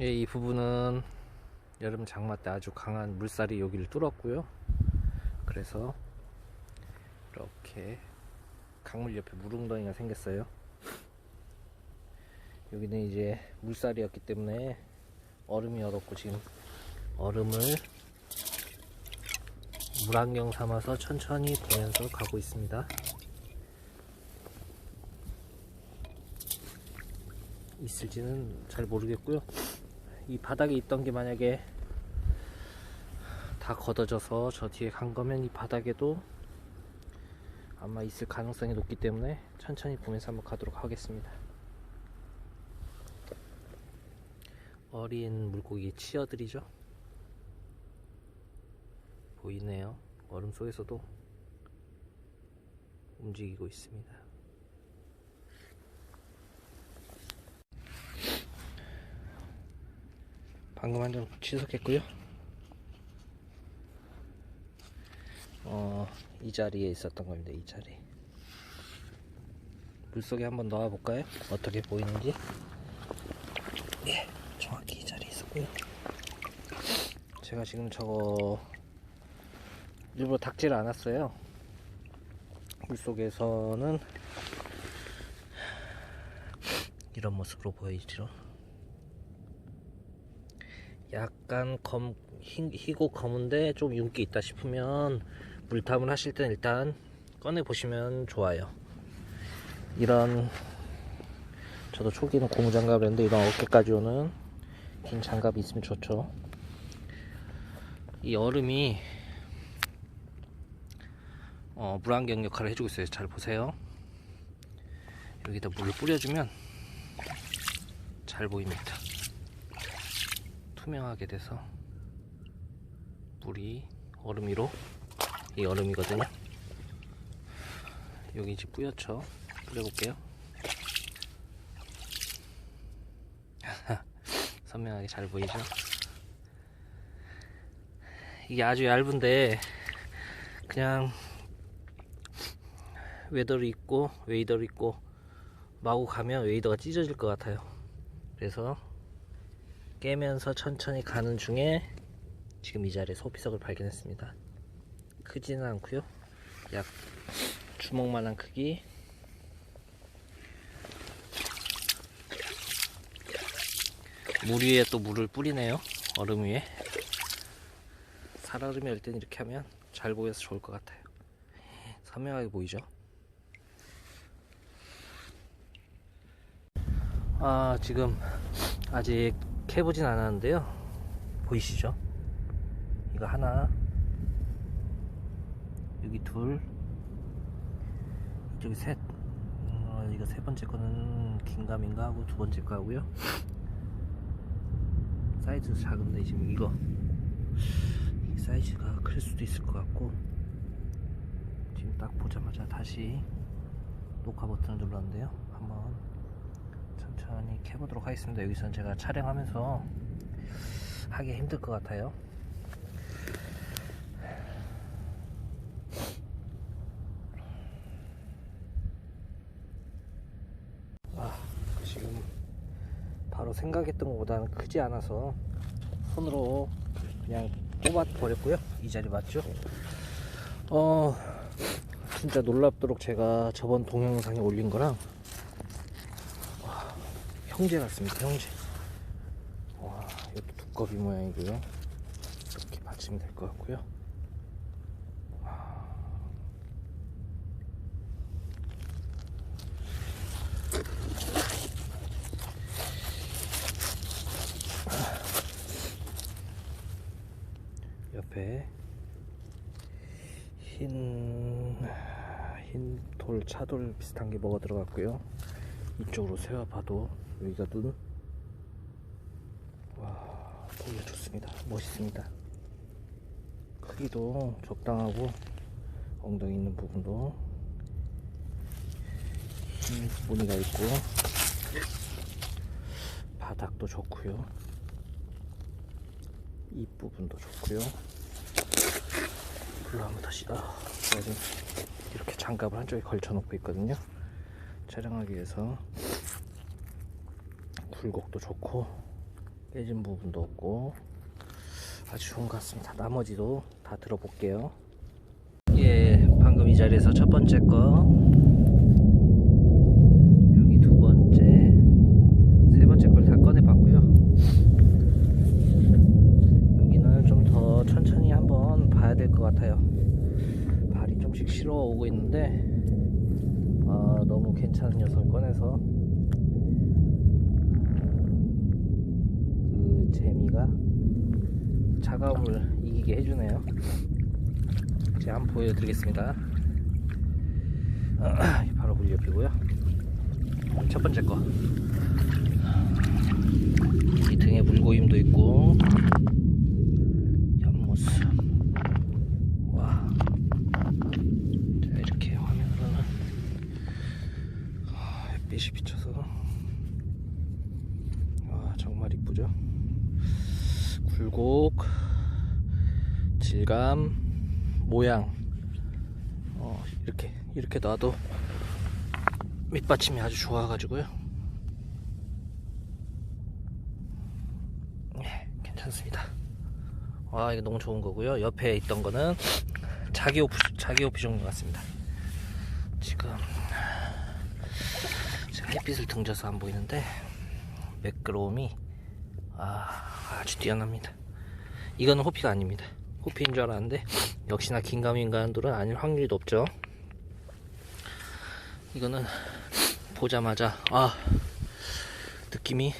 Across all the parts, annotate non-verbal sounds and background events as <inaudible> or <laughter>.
예, 이 부분은 여름 장마 때 아주 강한 물살이 여기를 뚫었고요. 그래서 이렇게 강물 옆에 물웅덩이가 생겼어요. 여기는 이제 물살이었기 때문에 얼음이 얼었고 지금 얼음을 물안경 삼아서 천천히 보면서 가고 있습니다. 있을지는 잘 모르겠고요. 이 바닥에 있던 게 만약에 다 걷어져서 저 뒤에 간 거면 이 바닥에도 아마 있을 가능성이 높기 때문에 천천히 보면서 한번 가도록 하겠습니다. 어린 물고기 치어들이죠. 보이네요. 얼음 속에서도 움직이고 있습니다. 방금 한 점 취소했고요. 어, 이 자리에 있었던 겁니다. 이 자리. 물속에 한번 넣어 볼까요? 어떻게 보이는지. 예, 정확히 이 자리에 있었고요. 제가 지금 저거 일부러 닦지를 않았어요. 물속에서는 이런 모습으로 보이죠. 약간 검, 희, 희고 검은데 좀 윤기 있다 싶으면 물탐을 하실 땐 일단 꺼내 보시면 좋아요. 이런 저도 초기는 고무장갑을 했는데 이런 어깨까지 오는 긴 장갑이 있으면 좋죠. 이 얼음이 어, 물안경 역할을 해주고 있어요. 잘 보세요. 여기다 물을 뿌려주면 잘 보입니다. 투명하게 돼서 물이 얼음 위로 이 얼음이거든요. 여기 이제 뿌옇죠. 뿌려볼게요. <laughs> 선명하게 잘 보이죠? 이게 아주 얇은데 그냥 웨더를 입고 웨이더를 입고 마구 가면 웨이더가 찢어질 것 같아요. 그래서 깨면서 천천히 가는 중에 지금 이 자리에 소피석을 발견했습니다. 크지는 않고요. 약 주먹만한 크기. 물 위에 또 물을 뿌리네요. 얼음 위에. 살얼음이 올땐 이렇게 하면 잘 보여서 좋을 것 같아요. 선명하게 보이죠? 아, 지금 아직 캐보진 않았는데요. 보이시죠? 이거 하나, 여기 둘, 이쪽이 셋. 어, 이거 세 번째 거는 긴가민가 하고 두 번째 거 하고요. 사이즈 작은데 지금 이거 이 사이즈가 클 수도 있을 것 같고 지금 딱 보자마자 다시 녹화 버튼을 눌렀는데요. 한번 천천히 캐보도록 하겠습니다. 여기서는 제가 촬영하면서 하기 힘들 것 같아요. 아, 지금 바로 생각했던 것보다는 크지 않아서 손으로 그냥 뽑아 버렸고요. 이 자리 맞죠? 어, 진짜 놀랍도록 제가 저번 동영상에 올린 거랑 형제 같습니다 형제 와 이것도 두꺼비 모양이고요 이렇게 받치면 될 것 같고요 와. 옆에 흰, 흰 돌, 차돌 비슷한 게 뭐가 들어갔고요. 이쪽으로 세워봐도 여기가 눈. 와, 보기가 좋습니다. 멋있습니다. 크기도 적당하고 엉덩이 있는 부분도 흰 무늬가 있고 바닥도 좋고요. 이 부분도 좋고요. 불로 한번 다시 아, 지금 이렇게 장갑을 한쪽에 걸쳐 놓고 있거든요. 촬영하기 위해서 굴곡도 좋고 깨진 부분도 없고 아주 좋은 것 같습니다. 나머지도 다 들어볼게요. 예, 방금 이 자리에서 첫 번째 거, 여기 두 번째, 세 번째 걸 다 꺼내 봤고요. 여기는 좀 더 천천히 한번 봐야 될 것 같아요. 발이 좀씩 실어 오고 있는데, 괜찮은 녀석을 꺼내서 그 재미가 차가움을 이기게 해주네요. 제가 한번 보여드리겠습니다. <clears throat> 바로 물려피고요. 첫 번째 거. 이 등에 물고임도 있고, 옆모습. 와. 자, 이렇게 화면으로는 아, 햇빛이 비쳐서 와 정말 이쁘죠? 굴곡, 질감, 모양 어, 이렇게 이렇게 놔도 밑받침이 아주 좋아가지고요. 네, 괜찮습니다. 와 이거 너무 좋은 거고요. 옆에 있던 거는 자기 오프 자기 오프 종류 같습니다. 지금 햇빛을 등져서 안 보이는데 매끄러움이 아, 아주 뛰어납니다. 이거는 호피가 아닙니다. 호피인 줄 알았는데 역시나 긴가민가한돌은 아닐 확률이 높죠. 이거는 보자마자 아 느낌이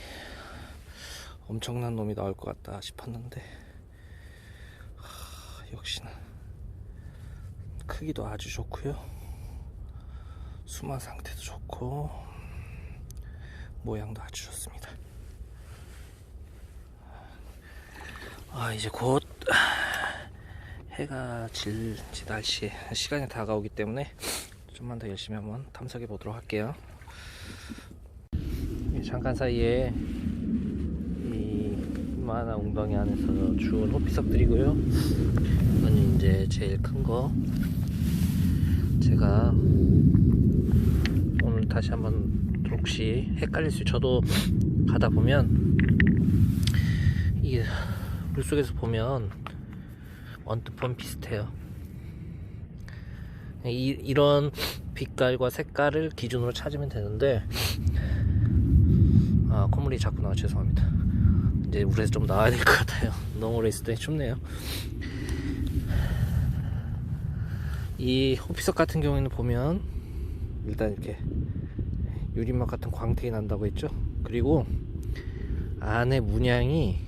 엄청난 놈이 나올 것 같다 싶었는데 하, 역시나 크기도 아주 좋고요. 수마 상태도 좋고 모양도 아주 좋습니다. 아 이제 곧 해가 질, 지날 시 시간이 다가오기 때문에 좀만 더 열심히 한번 탐색해 보도록 할게요. 이 잠깐 사이에 이 이만한 웅덩이 안에서 주운 호피석들이고요. 이건 이제 제일 큰 거. 제가 오늘 다시 한번 혹시 헷갈릴 수 저도 가다 보면 이게 물속에서 보면 보면 비슷해요. 이, 이런 빛깔과 색깔을 기준으로 찾으면 되는데 아 콧물이 자꾸 나와 죄송합니다. 이제 물에서 좀 나와야 될 것 같아요. 너무 오래 있을 때 춥네요. 이 호피석 같은 경우에는 보면 일단 이렇게 유리막 같은 광택이 난다고 했죠. 그리고 안에 문양이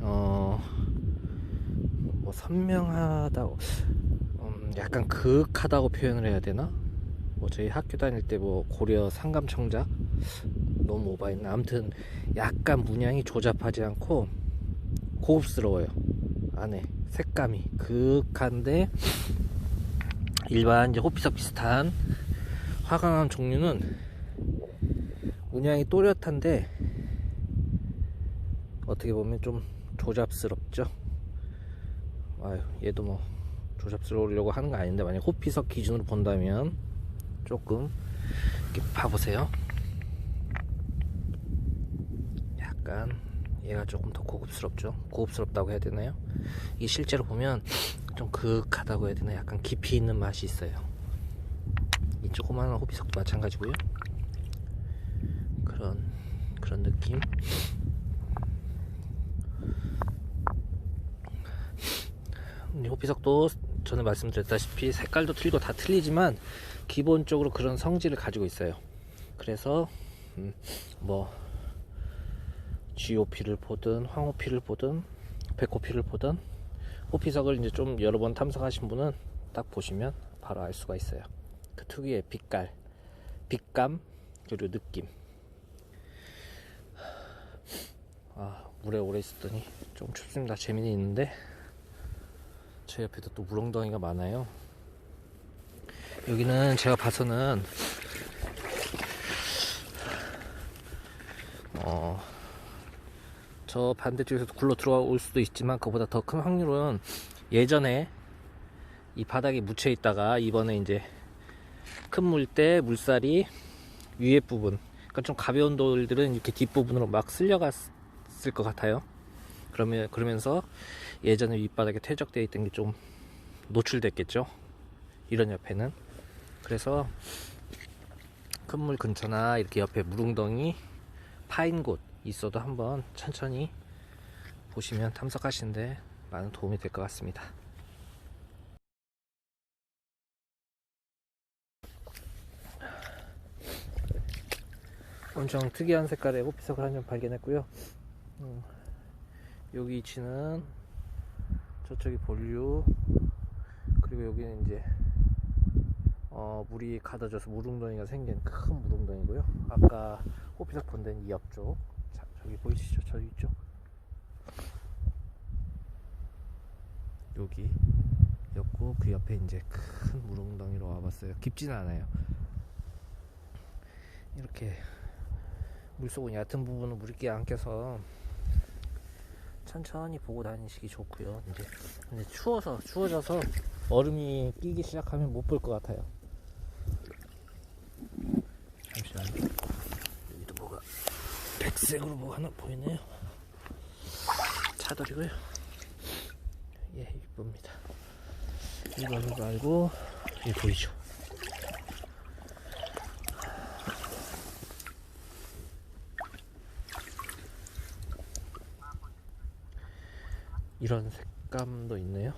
어, 뭐 선명하다, 음, 약간 그윽하다고 표현을 해야 되나? 뭐 저희 학교 다닐 때 뭐 고려 상감청자 너무 오바했나? 아무튼 약간 문양이 조잡하지 않고 고급스러워요. 안에 색감이 그윽한데 일반 이제 호피석 비슷한 화강암 종류는 문양이 또렷한데 어떻게 보면 좀 조잡스럽죠. 아유, 얘도 뭐 조잡스러우려고 하는 거 아닌데 만약 호피석 기준으로 본다면 조금 이렇게 봐보세요. 약간 얘가 조금 더 고급스럽죠. 고급스럽다고 해야 되나요? 이 실제로 보면 좀 그윽하다고 해야 되나 약간 깊이 있는 맛이 있어요. 이 조그마한 호피석도 마찬가지고요. 그런 그런 느낌. 이 호피석도 전에 말씀드렸다시피 색깔도 틀리고 다 틀리지만 기본적으로 그런 성질을 가지고 있어요. 그래서 음, 뭐 GOP를 보든 황호피를 보든 백호피를 보든 호피석을 이제 좀 여러 번 탐색하신 분은 딱 보시면 바로 알 수가 있어요. 그 특유의 빛깔, 빛감 그리고 느낌. 아 물에 오래 있었더니 좀 춥습니다. 재미는 있는데 제 옆에도 또 물엉덩이가 많아요. 여기는 제가 봐서는 어, 저 반대쪽에서도 굴러 들어올 수도 있지만 그보다 더 큰 확률은 예전에 이 바닥에 묻혀 있다가 이번에 이제 큰 물 때 물살이 위에 부분 그러니까 좀 가벼운 돌들은 이렇게 뒷부분으로 막 쓸려갔 있을 것 같아요. 그러면 그러면서 예전에 밑바닥에 퇴적되어 있던 게 좀 노출됐겠죠. 이런 옆에는 그래서 큰 물 근처나 이렇게 옆에 물웅덩이 파인 곳 있어도 한번 천천히 보시면 탐색하시는데 많은 도움이 될 것 같습니다. 엄청 특이한 색깔의 호피석을 한 점 발견했고요. 음, 여기 위치는 저쪽이 본류 그리고 여기는 이제 어, 물이 가둬져서 물웅덩이가 생긴 큰 물웅덩이고요. 아까 호피석 본 데는 이 옆쪽. 자, 저기 보이시죠? 저기 있죠? 여기 였고 그 옆에 이제 큰 물웅덩이로 와봤어요. 깊지는 않아요. 이렇게 물속은 얕은 부분은 물기 안 껴서 천천히 보고 다니시기 좋고요. 이제 근데 추워서 추워져서 얼음이 끼기 시작하면 못 볼 것 같아요. 잠시만요. 여기도 뭐가 백색으로 뭐가 하나 보이네요. 차돌이고요. 예, 이쁩니다. 이거는 말고 이 보이죠? 이런 색감도 있네요.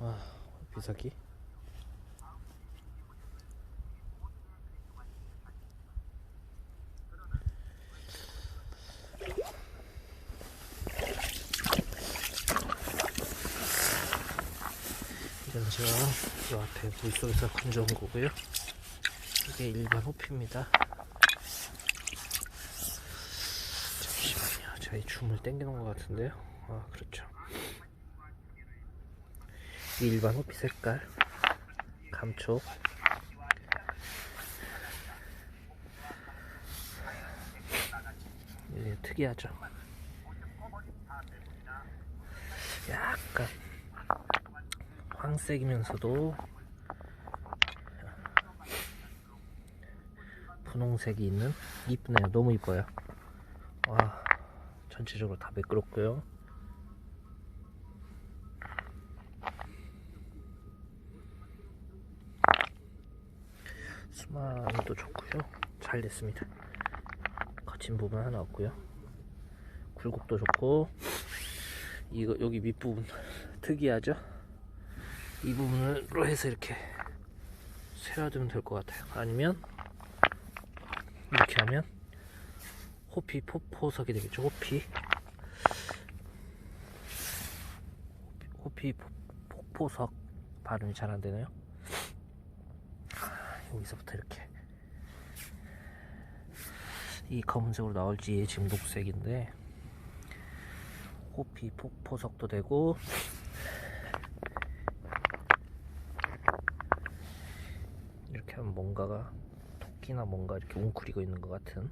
와, 비석이. 이건 제가 이 앞에 물속에서 건져온 거고요. 이게 일반 호피입니다. 잠시만요. 저희 줌을 당겨놓은 것 같은데요. 아, 그렇죠. 이 일반 호피 색깔, 감촉. 예, 특이하죠. 약간 황색이면서도 분홍색이 있는 이쁘네요. 너무 이뻐요. 와, 전체적으로 다 매끄럽고요. 수만도 좋고요. 잘 됐습니다. 거친 부분 하나 없고요. 굴곡도 좋고 이거 여기 밑부분 특이하죠? 이 부분으로 해서 이렇게 세워두면 될 것 같아요. 아니면 이렇게 하면 호피 포포석이 되겠죠. 호피 호피 포- 폭포석 발음이 잘 안 되네요. 여기서부터 이렇게 이 검은색으로 나올지 지금 녹색인데 호피 폭포석도 되고 이렇게 하면 뭔가가 토끼나 뭔가 이렇게 웅크리고 있는 것 같은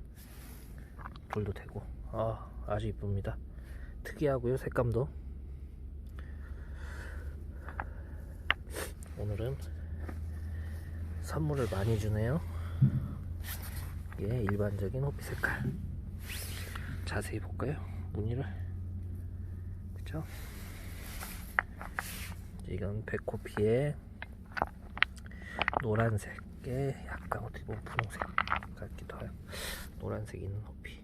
돌도 되고. 아 아주 이쁩니다. 특이하고요 색감도. 오늘은 선물을 많이 주네요 이게 일반적인 호피 색깔 자세히 볼까요 무늬를 그쵸 이건 백호피의 노란색에 약간 어떻게 보면 분홍색 같기도 해요. 노란색 있는 호피.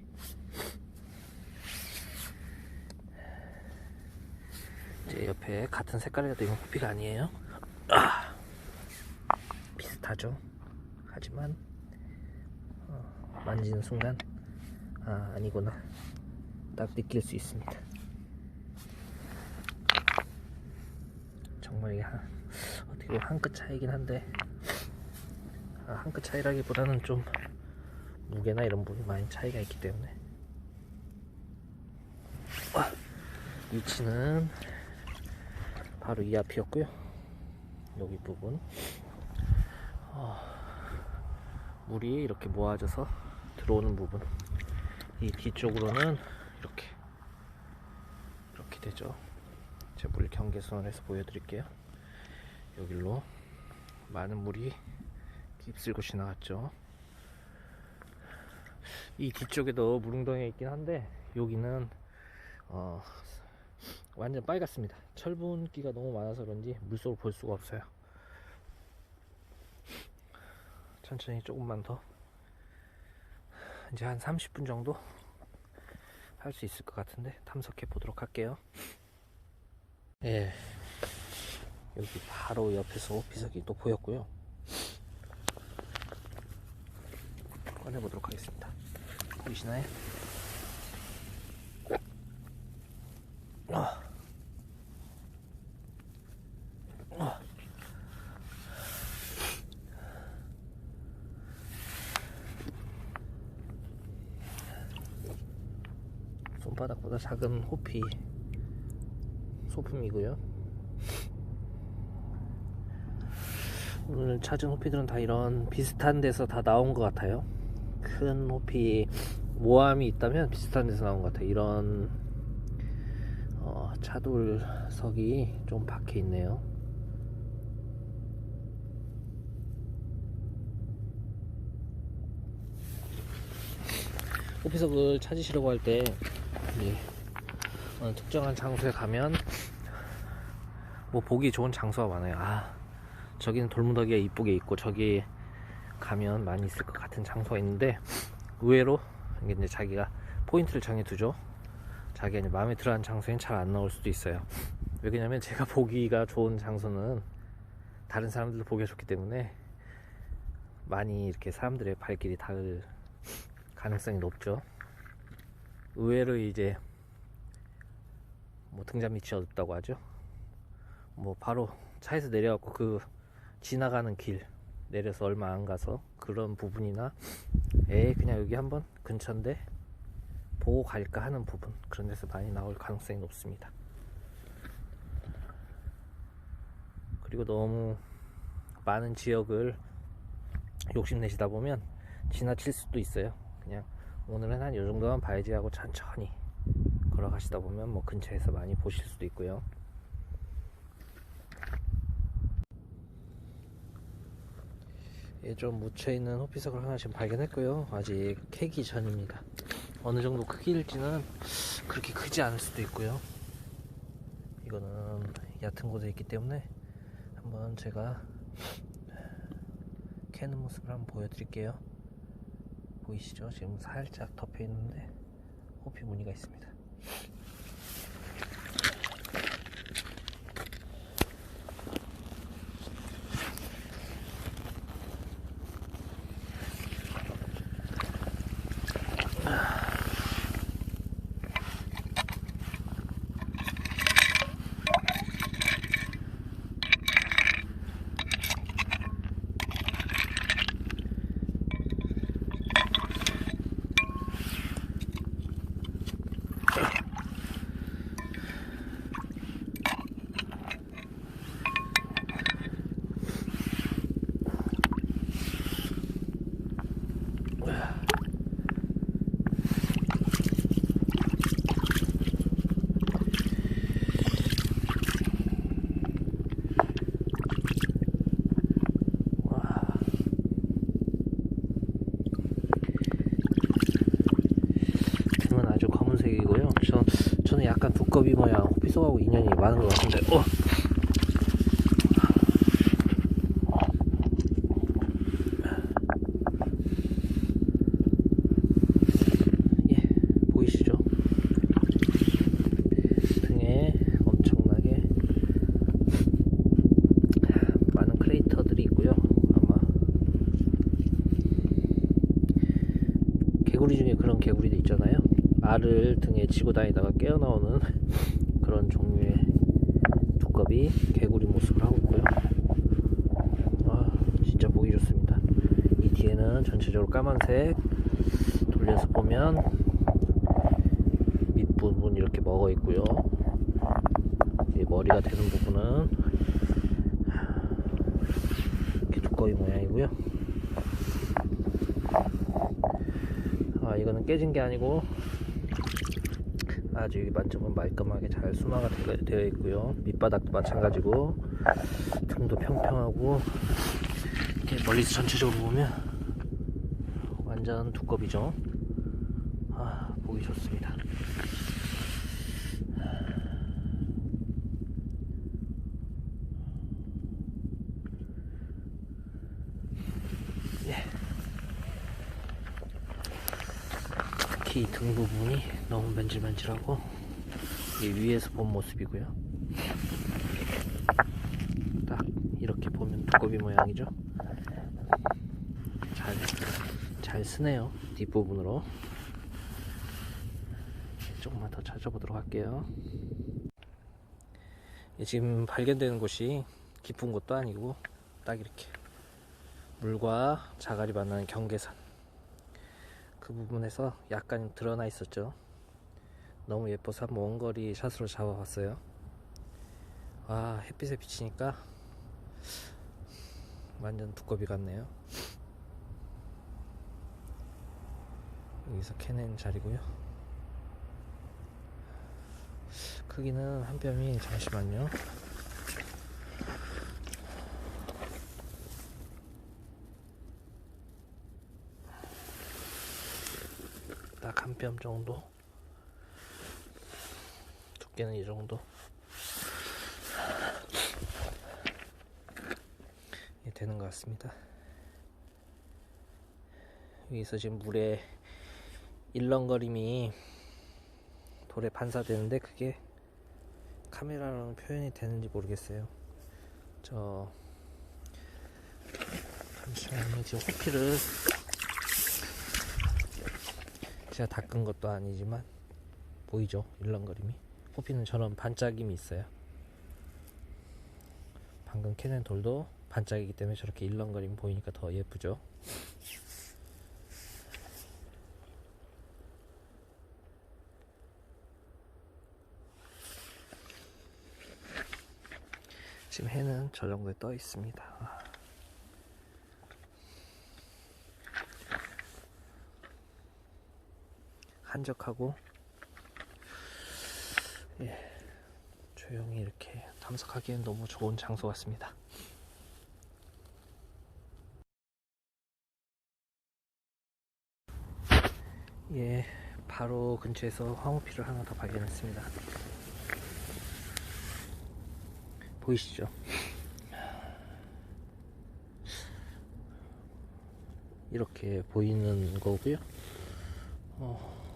이제 옆에 같은 색깔이라도 이건 호피가 아니에요. 아, 비슷하죠. 하지만 어, 만지는 순간 아 아니구나. 딱 느낄 수 있습니다. 정말 이게 한, 어떻게 보면 한 끗 차이긴 한데 아, 한끗 차이라기보다는 좀 무게나 이런 부분이 많이 차이가 있기 때문에. 와, 위치는 바로 이 앞이었고요. 여기 부분. 어, 물이 이렇게 모아져서 들어오는 부분 이 뒤쪽으로는 이렇게 이렇게 되죠 제물 경계선을 해서 보여드릴게요 여기로 많은 물이 휩쓸고 지나갔죠. 이 뒤쪽에도 물웅덩이가 있긴 한데 여기는 어, 완전 빨갛습니다. 철분기가 너무 많아서 그런지 물속을 볼 수가 없어요. 천천히 조금만 더 이제 한 30분 정도 할 수 있을 것 같은데 탐색해 보도록 할게요. 예, 여기 바로 옆에서 비석이 또 보였고요. 꺼내 보도록 하겠습니다. 보이시나요? 아. 아. 손바닥보다 작은 호피 소품이고요. 오늘 찾은 호피들은 다 이런 비슷한 데서 다 나온 것 같아요. 큰 호피 모함이 있다면 비슷한 데서 나온 것 같아요. 이런 어, 차돌석이 좀 박혀 있네요. 호피석을 찾으시려고 할때 어느 특정한 장소에 가면 뭐 보기 좋은 장소가 많아요. 아 저기는 돌무더기가 이쁘게 있고 저기 가면 많이 있을 것 같은 장소가 있는데 의외로 이게 이제 자기가 포인트를 정해두죠. 자기가 이제 마음에 들어하는 장소엔 잘 안 나올 수도 있어요. 왜냐면 제가 보기가 좋은 장소는 다른 사람들도 보기가 좋기 때문에 많이 이렇게 사람들의 발길이 닿을 가능성이 높죠. 의외로 이제 뭐 등잔 밑이 어둡다고 하죠. 뭐 바로 차에서 내려갖고 그 지나가는 길 내려서 얼마 안 가서 그런 부분이나 에 그냥 여기 한번 근처인데 보고 갈까 하는 부분 그런 데서 많이 나올 가능성이 높습니다. 그리고 너무 많은 지역을 욕심내시다 보면 지나칠 수도 있어요. 오늘은 한 요 정도만 봐야지 하고 천천히 걸어가시다 보면 뭐 근처에서 많이 보실 수도 있고요. 예, 좀 묻혀있는 호피석을 하나 지금 발견했고요. 아직 캐기 전입니다. 어느 정도 크기일지는 그렇게 크지 않을 수도 있고요. 이거는 얕은 곳에 있기 때문에 한번 제가 캐는 모습을 한번 보여드릴게요. 보이시죠? 지금 살짝 덮여 있는데 호피 무늬가 있습니다. 등은 아주 검은색이고요. 저, 저는 약간 두꺼비 호피석하고 인연이 많은 것 같은데, 어! 예, 보이시죠? 등에 엄청나게 많은 크레이터들이 있고요. 개구리 중에 그런 개구리도 있잖아요. 알을 등에 지고 다니다가 깨어나오는 그런 종류의 두꺼비 개구리 모습을 하고 있고요. 아, 진짜 보기 좋습니다. 이 뒤에는 전체적으로 까만색 돌려서 보면 밑부분 이렇게 먹어 있고요. 이 머리가 되는 부분은 이렇게 두꺼비 모양이고요. 아 이거는 깨진 게 아니고 아주 여기 만점은 말끔하게 잘 수마가 되- 되어 있고요. 밑바닥도 마찬가지고 등도 평평하고 멀리서 전체적으로 보면 완전 두꺼비죠? 아 보기 좋습니다 특히 이등 부분이 너무 맨질맨질하고 이게 위에서 본 모습이고요. 딱 이렇게 보면 두꺼비 모양이죠. 잘, 잘 쓰네요. 뒷부분으로. 조금만 더 찾아보도록 할게요. 예, 지금 발견되는 곳이 깊은 곳도 아니고 딱 이렇게 물과 자갈이 만나는 경계선 그 부분에서 약간 드러나 있었죠. 너무 예뻐서 한번 원거리 샷으로 잡아봤어요. 와 햇빛에 비치니까 완전 두꺼비 같네요. 여기서 캐낸 자리고요. 크기는 한 뼘이 잠시만요. 한 뼘 정도. 두께는 이 정도. 예, 되는 것 같습니다. 여기서 지금 물에 일렁거림이 돌에 반사되는데 그게 카메라로는 표현이 되는지 모르겠어요. 저 잠시만요. 지금 호피를 제가 닦은 것도 아니지만 보이죠? 일렁거림이. 호피는 저런 반짝임이 있어요. 방금 캐낸 돌도 반짝이기 때문에 저렇게 일렁거림이 보이니까 더 예쁘죠? 지금 해는 저 정도에 떠 있습니다. 한적하고 예, 조용히 이렇게 탐색하기엔 너무 좋은 장소 같습니다. 예, 바로 근처에서 황호피를 하나 더 발견했습니다. 보이시죠? 이렇게 보이는 거고요. 어,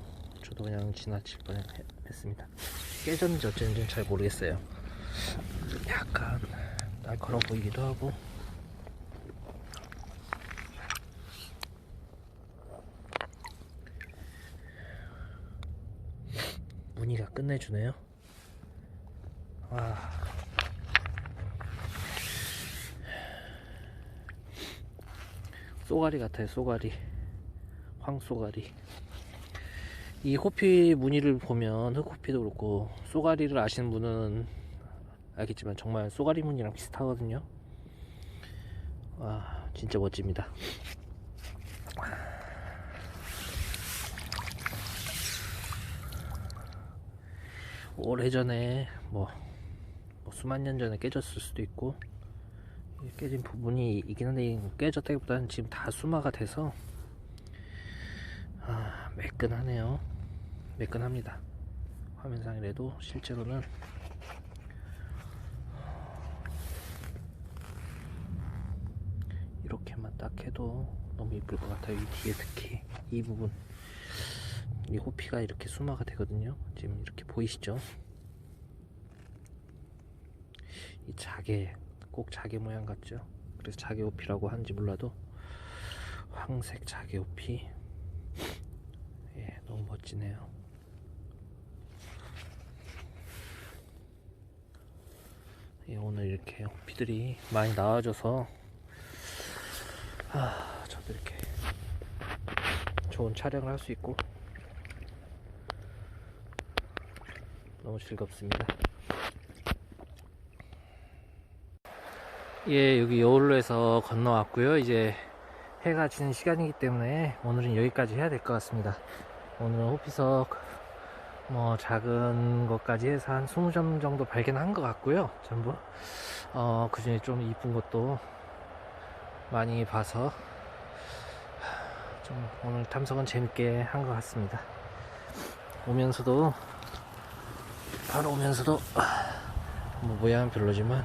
저도 그냥 지나칠 뻔했습니다. 깨졌는지 어쩐지는 잘 모르겠어요. 약간 날카로워 보이기도 하고. 무늬가 끝내주네요. 와. 쏘가리 같아요, 쏘가리. 황쏘가리. 이 호피 무늬를 보면 흑호피도 그렇고 쏘가리를 아시는 분은 알겠지만 정말 쏘가리 무늬랑 비슷하거든요. 와, 진짜 멋집니다. 오래전에 뭐, 뭐 수만 년 전에 깨졌을 수도 있고 이 깨진 부분이 있긴 한데 깨졌다기보다는 지금 다 수마가 돼서 아, 매끈하네요. 매끈합니다. 화면상이라도 실제로는 이렇게만 딱 해도 너무 이쁠 것 같아요. 이 뒤에 특히 이 부분 이 호피가 이렇게 수마가 되거든요. 지금 이렇게 보이시죠? 이 자개 꼭 자개 모양 같죠? 그래서 자개 호피라고 하는지 몰라도 황색 자개 호피 예, 너무 멋지네요. 예, 오늘 이렇게 호피들이 많이 나와줘서 아, 저도 이렇게 좋은 촬영을 할 수 있고 너무 즐겁습니다. 예, 여기 여울로에서 건너왔고요. 이제 해가 지는 시간이기 때문에 오늘은 여기까지 해야 될 것 같습니다. 오늘은 호피석 뭐 작은 것까지 해서 한 20점 정도 발견한 것 같고요. 전부 어, 그 중에 좀 이쁜 것도 많이 봐서 좀 오늘 탐석은 재밌게 한 것 같습니다. 오면서도 바로 오면서도 뭐 모양은 별로지만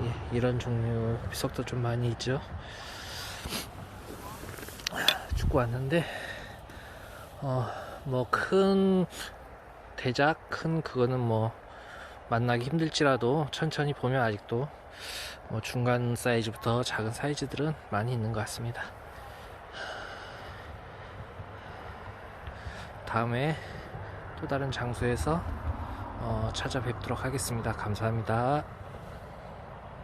예, 이런 종류 비석도 좀 많이 있죠. 찍고 왔는데 어 뭐 큰 대작 큰 그거는 뭐 만나기 힘들지라도 천천히 보면 아직도 뭐 중간 사이즈부터 작은 사이즈들은 많이 있는 것 같습니다. 다음에 또 다른 장소에서 어, 찾아뵙도록 하겠습니다. 감사합니다.